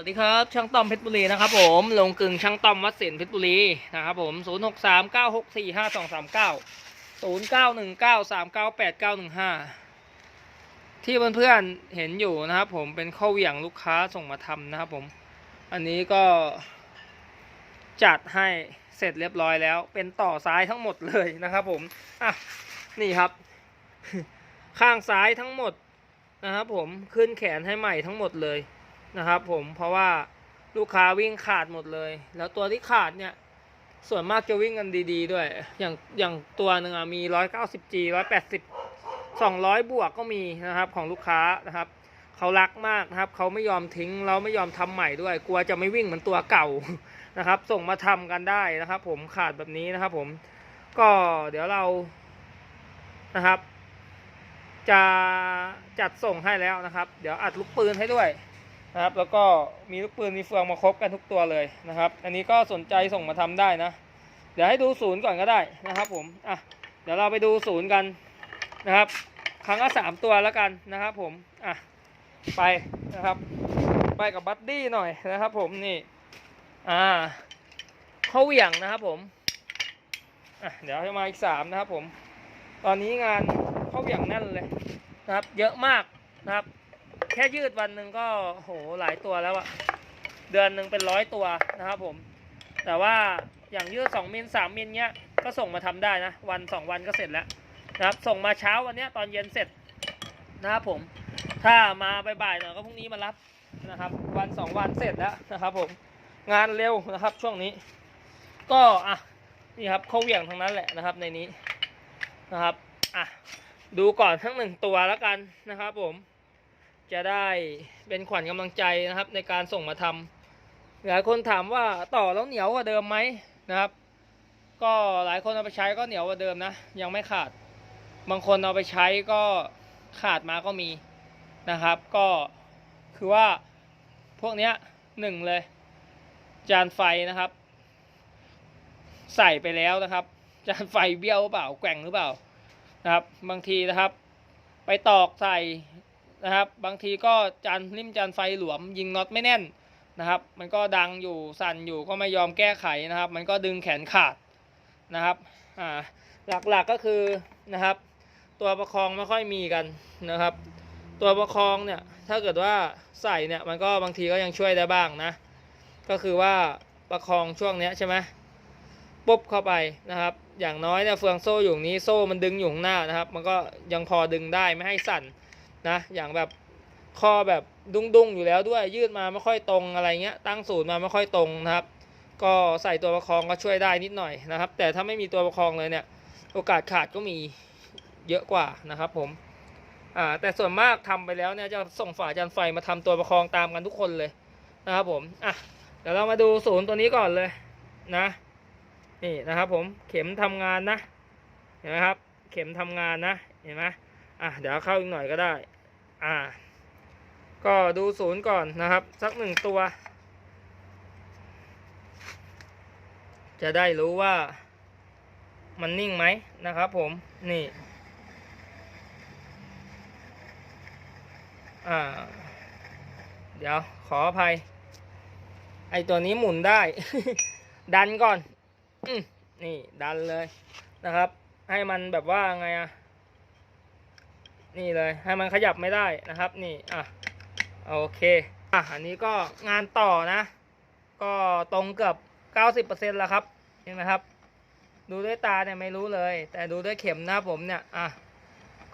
วัสดีครับ ช่างต้อมเพชรบุรีนะครับผมลงกึ่งช่างต้อมวัดสินเพชรบุรีนะครับผมศูนย์หกสามเก้าหกสี่ห้าสองสามเก้าศูนย์เก้าหนึ่งเก้าสามเก้าแปดเก้าหนึ่งห้าที่เพื่อนๆเห็นอยู่นะครับผมเป็นข้าวเหวี่ยงลูกค้าส่งมาทำนะครับผม อันนี้ก็จัดให้เสร็จเรียบร้อยแล้ว เป็นต่อซ้ายทั้งหมดเลยนะครับผม อะ นี่ครับ ข้างซ้ายทั้งหมดนะครับผมขึ้นแขนให้ใหม่ทั้งหมดเลย นะครับผมเพราะว่าลูกค้าวิ่งขาดหมดเลย แล้วตัวที่ขาดเนี่ย ส่วนมากจะวิ่งกันดี ๆด้วย อย่างอย่างตัวหนึ่งอะมี 190G 180 200 บวกก็มีนะครับของลูกค้านะครับเขารักมากนะครับเขาไม่ยอมทิ้งเราไม่ยอมทำใหม่ด้วย กลัวจะไม่วิ่งเหมือนตัวเก่านะครับ ส่งมาทำกันได้นะครับ ผมขาดแบบนี้นะครับ ผมก็เดี๋ยวเรานะครับ จะจัดส่งให้แล้วนะครับ เดี๋ยวอัดลูกปืนให้ด้วย นะครับ แล้วก็มีลูกปืนมีเฟืองมาครบกันทุกตัวเลยนะครับ อันนี้ก็สนใจส่งมาทำได้นะ เดี๋ยวให้ดูศูนย์ก่อนก็ได้นะครับผมอะเดี๋ยวเราไปดูศูนย์กันนะครับ ครั้งละสามตัวแล้วกันนะครับ ผมอะไปนะครับ ไปกับบัดดี้หน่อยนะครับ ผมนี่อ่าเขาเหวี่ยงนะครับผมอะเดี๋ยวให้มาอีกสามนะครับผม ตอนนี้งานเขาเหวี่ยงแน่นเลยนะครับ เยอะมากนะครับ ค่ยืดวันหนึ่งก็โหหลายตัวแล้วอะเดือนหนึ่งเป็นร้อยตัวนะครับผม แต่ว่าอย่างยืดสองมิลสามมิลเนี้ยก็ส่งมาทำได้นะ วันสองวันก็เสร็จแล้วนะครับ ส่งมาเช้าวันเนี้ยตอนเย็นเสร็จนะครับผม ถ้ามาบ่ายๆหน่อยก็พรุ่งนี้มารับนะครับ วันสองวันเสร็จแล้วนะครับ ผมงานเร็วนะครับช่วงนี้ ก็อะนี่ครับเขาเหวี่ยงทั้งนั้นแหละนะครับในนี้นะครับอะดูก่อนทั้งหนึ่งตัวแล้วกันนะครับผม จะได้เป็นขวัญกำลังใจนะครับในการส่งมาทำหลายคนถามว่าต่อแล้วเหนียวกว่าเดิมไหมนะครับ ก็หลายคนเอาไปใช้ก็เหนียวกว่าเดิมนะ ยังไม่ขาด บางคนเอาไปใช้ก็ขาดมาก็มีนะครับ ก็คือว่าพวกเนี้ยหนึ่งเลย จานไฟนะครับ ใส่ไปแล้วนะครับ จานไฟเบี้ยวหรือเปล่าแกว่งหรือเปล่านะครับ บางทีนะครับ ไปตอกใส่ นะครับ บางทีก็จานริมจานไฟหลวม ยิงน็อตไม่แน่นนะครับ มันก็ดังอยู่สั่นอยู่ก็ไม่ยอมแก้ไขนะครับ มันก็ดึงแขนขาดนะครับอ่าหลักๆกก็คือนะครับ ตัวประคองไม่ค่อยมีกันนะครับ ตัวประคองเนี่ยถ้าเกิดว่าใส่เนี่ยมันก็บางทีก็ยังช่วยได้บ้างนะ ก็คือว่าประคองช่วงเนี้ยใช่ไหมปุ๊บเข้าไปนะครับ อย่างน้อยเนี่ยเฟืองโซ่อยู่นี้โซ่มันดึงอยู่ข้างหน้านะครับ มันก็ยังพอดึงได้ไม่ให้สั่น นะ อย่างแบบคอแบบดุ้งๆอยู่แล้วด้วยยืดมาไม่ค่อยตรงอะไรเงี้ย ตั้งศูนย์มาไม่ค่อยตรงนะครับ ก็ใส่ตัวประคองก็ช่วยได้นิดหน่อยนะครับ แต่ถ้าไม่มีตัวประคองเลยเนี่ย โอกาสขาดก็มีเยอะกว่านะครับผมอ่าแต่ส่วนมากทำไปแล้วเนี่ยจะส่งฝาจานไฟมาทำตัวประคองตามกันทุกคนเลยนะครับผมอะเดี๋ยวเรามาดูศูนย์ตัวนี้ก่อนเลยนะ นี่นะครับผมเข็มทำงานนะเห็นไหมครับ เข็มทำงานนะเห็นไหม อะเดี๋ยวเข้าอีกหน่อยก็ได้ อ่า ก็ดูศูนย์ก่อนนะครับ สักหนึ่งตัว จะได้รู้ว่ามันนิ่งไหมนะครับผม นี่ อ่า เดี๋ยวขออภัย ไอตัวนี้หมุนได้ ดันก่อนอนี่ดันเลยนะครับ ให้มันแบบว่าไงอะ นี่เลยให้มันขยับไม่ได้นะครับ นี่อะโอเคอะอันนี้ก็งานต่อนะ ก็ตรงเกือบ 90%แล้วครับเห็นไหมครับ ดูด้วยตาเนี่ยไม่รู้เลย แต่ดูด้วยเข็มนะผมเนี่ยอะ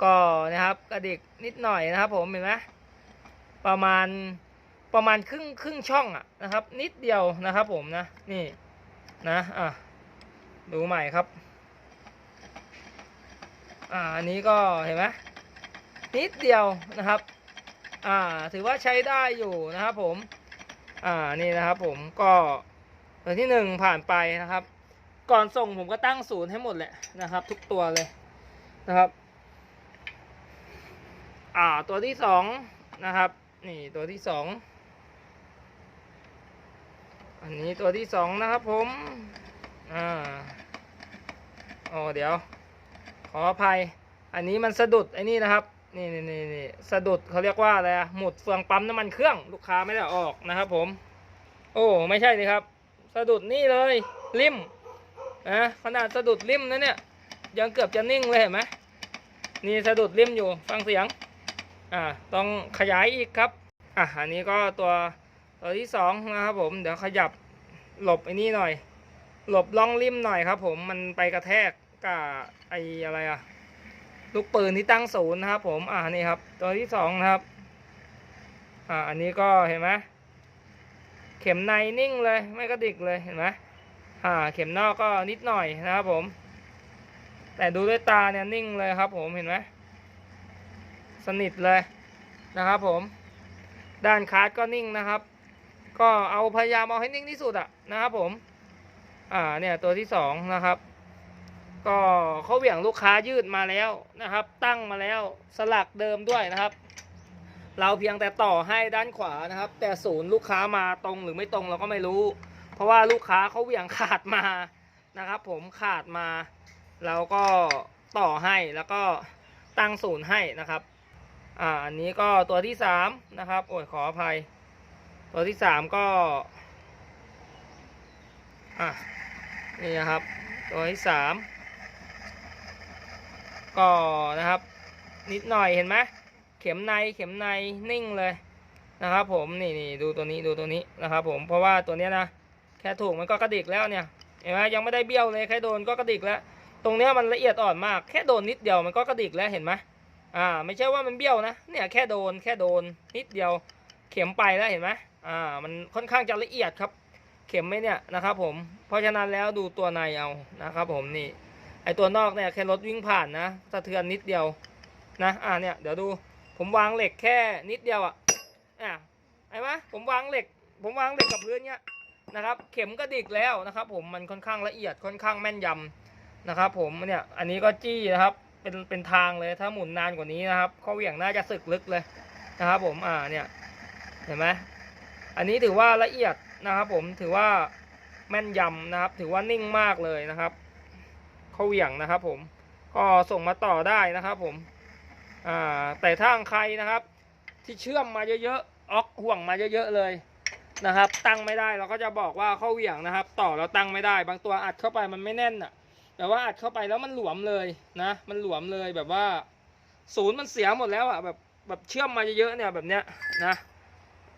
ก็นะครับกระดิกนิดหน่อยนะครับ ผมเห็นไหมประมาณประมาณครึ่งครึ่งช่องอะนะครับ นิดเดียวนะครับผมนะนี่นะอะดูใหม่ครับ อ่าอันนี้ก็เห็นไหม นิดเดียวนะครับ อ่า ถือว่าใช้ได้อยู่นะครับผม อ่า นี่นะครับผม ก็ตัวที่หนึ่งผ่านไปนะครับ ก่อนส่งผมก็ตั้งศูนย์ให้หมดแหละนะครับ ทุกตัวเลยนะครับ อ่า ตัวที่สองนะครับ นี่ตัวที่สอง อันนี้ตัวที่สองนะครับผม อ่าอ๋อเดี๋ยว ขออภัย อันนี้มันสะดุดไอ้นี่นะครับ นี่นี่นี่นี่สะดุดเขาเรียกว่าอะไรอะหมุดเฟืองปั๊มน้ำมันเครื่องลูกค้าไม่ได้ออกนะครับผม โอ้ไม่ใช่สิครับ สะดุดนี่เลยริมนะขนาดสะดุดริมนะเนี่ยยังเกือบจะนิ่งเลยเห็นไหมนี่สะดุดริมอยู่ฟังเสียงอ่าต้องขยายอีกครับอะอันนี้ก็ตัวตัวที่สองนะครับผมเดี๋ยวขยับหลบไอ้นี่หน่อย หลบล่องริมหน่อยครับ ผมมันไปกระแทกกับไอ้อะไรอะ ลูกปืนที่ตั้งศูนย์นะครับ ผม อ่านี่ครับ ตัวที่สองนะครับ อ่า อันนี้ก็เห็นไหมเข็มในนิ่งเลยไม่กระดิกเลยเห็นไหมอ่า เข็มนอกก็นิดหน่อยนะครับผม แต่ดูด้วยตาเนี่ยนิ่งเลยครับ ผมเห็นไหมสนิทเลยนะครับ ผม ด้านคาร์ดก็นิ่งนะครับ ก็เอาพยายามเอาให้นิ่งที่สุดอะนะครับ ผม อ่า เนี่ยตัวที่สองนะครับ ก็เขาเหวี่ยงลูกค้ายืดมาแล้วนะครับ ตั้งมาแล้วสลักเดิมด้วยนะครับ เราเพียงแต่ต่อให้ด้านขวานะครับ แต่ศูนย์ลูกค้ามาตรงหรือไม่ตรงเราก็ไม่รู้ เพราะว่าลูกค้าเขาเหวี่ยงขาดมานะครับ ผมขาดมาเราก็ต่อให้แล้วก็ตั้งศูนย์ให้นะครับอ่าอันนี้ก็ตัวที่สามนะครับโอ้ยขออภัย ตัวที่สามก็อะนี่นะครับ ตัวที่สาม ก็นะครับ นิดหน่อยเห็นไหมเข็มในเข็มในนิ่งเลยนะครับผมนี่นี่ดูตัวนี้ดูตัวนี้นะครับผมเพราะว่าตัวนี้นะแค่ถูกมันก็กระดิกแล้วเนี่ยเห็นไหมยังไม่ได้เบี้ยวเลยแค่โดนก็กระดิกแล้ว ตรงเนี้ยมันละเอียดอ่อนมาก แค่โดนนิดเดียวมันก็กระดิกแล้วเห็นไหมอ่าไม่ใช่ว่ามันเบี้ยวนะเนี่ยแค่โดนแค่โดนนิดเดียว เข็มไปแล้วเห็นไหมอ่ามันค่อนข้างจะละเอียดครับ เข็มไหมเนี่ยนะครับผมเพราะฉะนั้นแล้วดูตัวในเอานะครับผมนี่ ไอตัวนอกเนี่ยแค่รถวิ่งผ่านนะสะเทือนนิดเดียวนะอ่าเนี่ยเดี๋ยวดูผมวางเหล็กแค่นิดเดียวอะอะไอ้ไหมผมวางเหล็ก ผมวางเหล็กกับพื้นเนี่ยนะครับ เข็มก็ดิกแล้วนะครับ ผมมันค่อนข้างละเอียดค่อนข้างแม่นยำนะครับ ผมเนี่ยอันนี้ก็จี้นะครับ เป็นเป็นทางเลยถ้าหมุนนานกว่านี้นะครับข้อเหวี่ยงน่าจะสึกลึกเลยนะครับ ผมอ่าเนี่ยเห็นไหมอันนี้ถือว่าละเอียดนะครับ ผมถือว่าแม่นยำนะครับ ถือว่านิ่งมากเลยนะครับ เข้อเหวี่ยงนะครับ ผมก็ส่งมาต่อได้นะครับ ผมอ่าแต่ถ้าใครนะครับ ที่เชื่อมมาเยอะๆออกห่วงมาเยอะๆเลยนะครับ ตั้งไม่ได้เราก็จะบอกว่าเข้อเหวี่ยงนะครับ ต่อเราตั้งไม่ได้ บางตัวอัดเข้าไปมันไม่แน่นอะแต่ว่าอัดเข้าไปแล้วมันหลวมเลยนะ มันหลวมเลยแบบว่า ศูนย์มันเสียหมดแล้วอะแบบแบบเชื่อมมาเยอะๆเนี่ยแบบเนี้ยนะ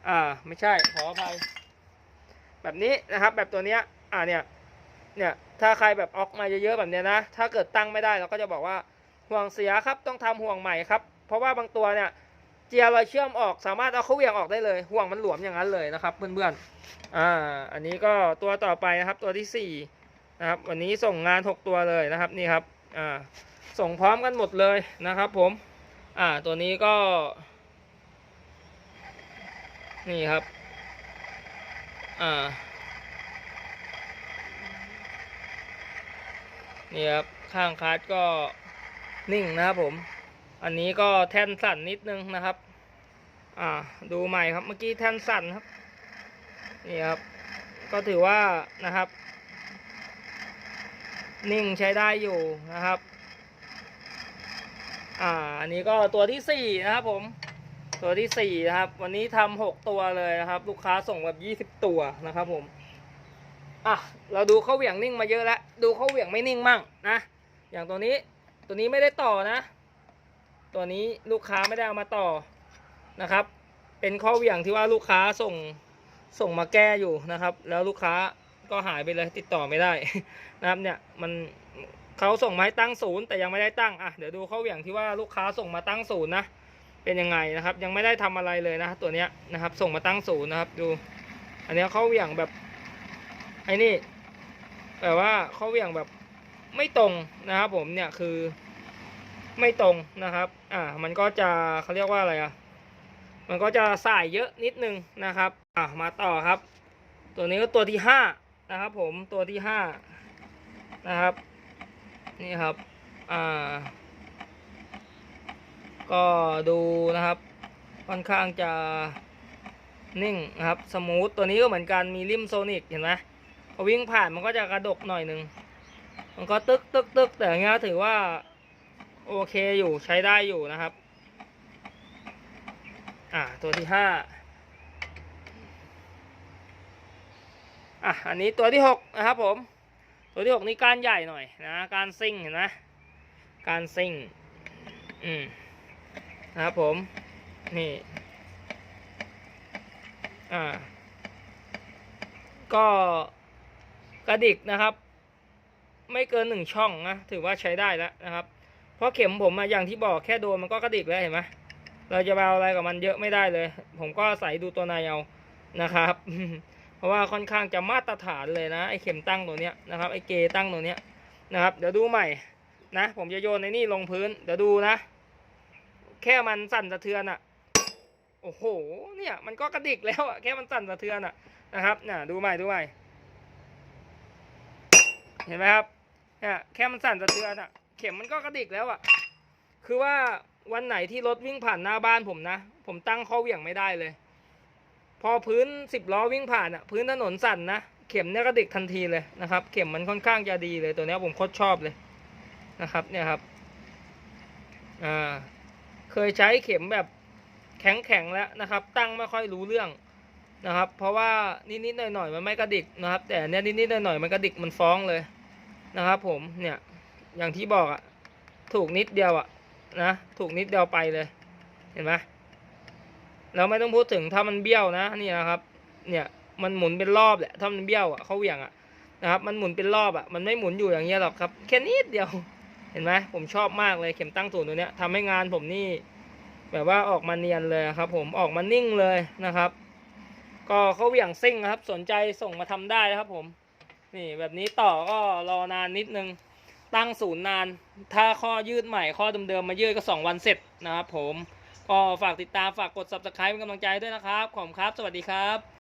อ่าไม่ใช่ขออภัยแบบนี้นะครับ แบบตัวเนี้ย อ่าเนี่ย เนี่ย ถ้าใครแบบออกมาเยอะๆแบบเนี้ยนะ ถ้าเกิดตั้งไม่ได้เราก็จะบอกว่าห่วงเสียครับต้องทำห่วงใหม่ครับ เพราะว่าบางตัวเนี่ยเจียร์รอยเชื่อมออกสามารถเอาเขาเวี่ยงออกได้เลยห่วงมันหลวมอย่างนั้นเลยนะครับเพื่อนๆอ่าอันนี้ก็ตัวต่อไปนะครับตัวที่สี่นะครับวันนี้ส่งงานหกตัวเลยนะครับนี่ครับอ่าส่งพร้อมกันหมดเลยนะครับ ผมอ่าตัวนี้ก็ นี่ครับอ่า นี่ครับ ข้างคาร์ดก็นิ่งนะครับผม อันนี้ก็แท่นสั่นนิดนึงนะครับ อ่า ดูใหม่ครับ เมื่อกี้แท่นสั่นครับ นี่ครับ ก็ถือว่านะครับ นิ่งใช้ได้อยู่นะครับ อ่า อันนี้ก็ตัวที่สี่นะครับผม ตัวที่สี่นะครับ วันนี้ทำหกตัวเลยนะครับ ลูกค้าส่งแบบยี่สิบตัวนะครับผม อะ เราดูเข้าเหวี่ยงนิ่งมาเยอะแล้ว ดูเข้าเหวี่ยงไม่นิ่งมั่งนะ อย่างตัวนี้ตัวนี้ไม่ได้ต่อนะ ตัวนี้ลูกค้าไม่ได้เอามาต่อนะครับ เป็นข้อเหวี่ยงที่ว่าลูกค้าส่งส่งมาแก้อยู่นะครับ แล้วลูกค้าก็หายไปเลยติดต่อไม่ได้นะครับเนี่ยมันเขาส่งมาให้ตั้งศูนย์แต่ยังไม่ได้ตั้งอะเดี๋ยวดูข้อเหวี่ยงที่ว่าลูกค้าส่งมาตั้งศูนย์นะเป็นยังไงนะครับ ยังไม่ได้ทำอะไรเลยนะตัวเนี้ยนะครับ ส่งมาตั้งศูนย์นะครับ ดู อันเนี้ยเขาเหวี่ยงแบบไอ้นี่ แต่ว่าเขาเหวี่ยงแบบไม่ตรงนะครับผมเนี่ยคือไม่ตรงนะครับ อ่า มันก็จะเขาเรียกว่าอะไรอะ มันก็จะสายเยอะนิดนึงนะครับ อะมาต่อครับ ตัวนี้ก็ตัวที่ห้านะครับ ผม ตัวที่ห้านะครับ นี่ครับ อ่า ก็ดูนะครับ ค่อนข้างจะนิ่งนะครับ สมูท ตัวนี้ก็เหมือนกัน มีริมโซนิก เห็นไหม พอวิ่งผ่านมันก็จะกระดกหน่อยหนึ่งมันก็ตึกตึกตึกแต่เงี้ยถือว่า โอเคอยู่ใช้ได้อยู่นะครับ อะตัวที่ห้าอะอันนี้ตัวที่หกนะครับผม ตัวที่หกนี่การใหญ่หน่อยนะการซิ่งเห็นไหมการซิ่งอืมนะครับผมนี่อ่าก็ กระดิกนะครับ ไม่เกินหนึ่งช่องนะถือว่าใช้ได้แล้วนะครับ เพราะเข็มผมอะอย่างที่บอกแค่โดนมันก็กระดิกแล้วเห็นไหมเราจะเอาอะไรกับมันเยอะไม่ได้เลย ผมก็ใส่ดูตัวในเอานะครับ เพราะว่าค่อนข้างจะมาตรฐานเลยนะไอเข็มตั้งตัวเนี้ยนะครับไอเกตั้งตัวเนี้ยนะครับ เดี๋ยวดูใหม่นะ ผมจะโยนในนี่ลงพื้น เดี๋ยวดูนะ แค่มันสั่นสะเทือนอะโอ้โหเนี่ยมันก็กระดิกแล้วอะแค่มันสั่นสะเทือนอะนะครับเนี่ยดูใหม่ดูใหม่ เห็นไหมครับเนี่ยแค่มันสั่นสะเทือนอะเข็มมันก็กระดิกแล้วอะคือว่าวันไหนที่รถวิ่งผ่านหน้าบ้านผมนะ ผมตั้งข้อเหวี่ยงไม่ได้เลย พอพื้นสิบล้อวิ่งผ่านอะพื้นถนนสั่นนะ เข็มเนี่ยกระดิกทันทีเลยนะครับ เข็มมันค่อนข้างจะดีเลยตัวนี้ผมโคตรชอบเลยนะครับ เนี่ยครับอ่าเคยใช้เข็มแบบแข็งแข็งแล้วนะครับ ตั้งไม่ค่อยรู้เรื่องนะครับ เพราะว่านิดๆหน่อยๆมันไม่กระดิกนะครับ แต่เนี้ยนิดๆหน่อยๆมันกระดิกมันฟ้องเลย นะครับผมเนี่ยอย่างที่บอกอะถูกนิดเดียวอะนะถูกนิดเดียวไปเลยเห็นไหมแล้วไม่ต้องพูดถึงถ้ามันเบี้ยวนะนี่นะครับ เนี่ยมันหมุนเป็นรอบแหละถ้ามันเบี้ยวอะเขาเหวี่ยงอะนะครับ มันหมุนเป็นรอบอะมันไม่หมุนอยู่อย่างเงี้ยหรอกครับแค่นิดเดียวเห็นไหมผมชอบมากเลยเข็มตั้งศูนย์ตัวเนี้ยทำให้งานผมนี่แบบว่าออกมาเนียนเลยครับ ผมออกมานิ่งเลยนะครับ ก็เขาเหวี่ยงซิ่งนะครับ สนใจส่งมาทำได้นะครับผม นี่แบบนี้ต่อก็รอนานนิดนึง ตั้งศูนย์นาน ถ้าข้อยืดใหม่ข้อเดิมๆมายืดก็สองวันเสร็จนะครับผม ก็ฝากติดตามฝากกด subscribe เป็นกำลังใจด้วยนะครับ ขอบคุณครับ สวัสดีครับ